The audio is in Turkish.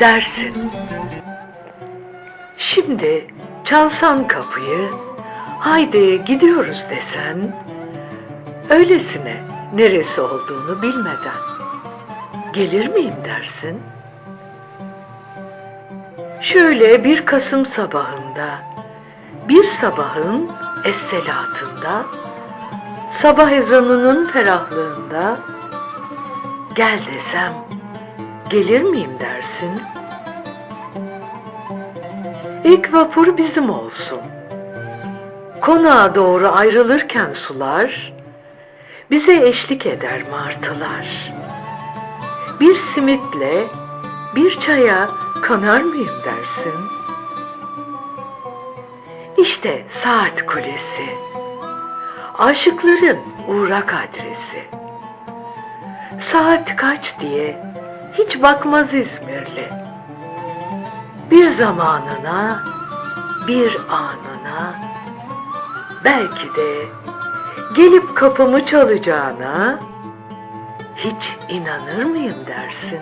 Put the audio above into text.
Dersin. Şimdi çalsan kapıyı, haydi gidiyoruz desen, öylesine neresi olduğunu bilmeden gelir miyim dersin? Şöyle bir Kasım sabahında, bir sabahın esselatında sabah ezanının ferahlığında, gel desem, gelir miyim dersin? İlk vapur bizim olsun. Konağa doğru ayrılırken sular, bize eşlik eder martılar. Bir simitle, bir çaya kanar mıyım dersin? İşte saat kulesi, aşıkların uğrak adresi. Saat kaç diye hiç bakmaz İzmirli. Bir zamanına, bir anına, belki de gelip kapımı çalacağına hiç inanır mıyım dersin?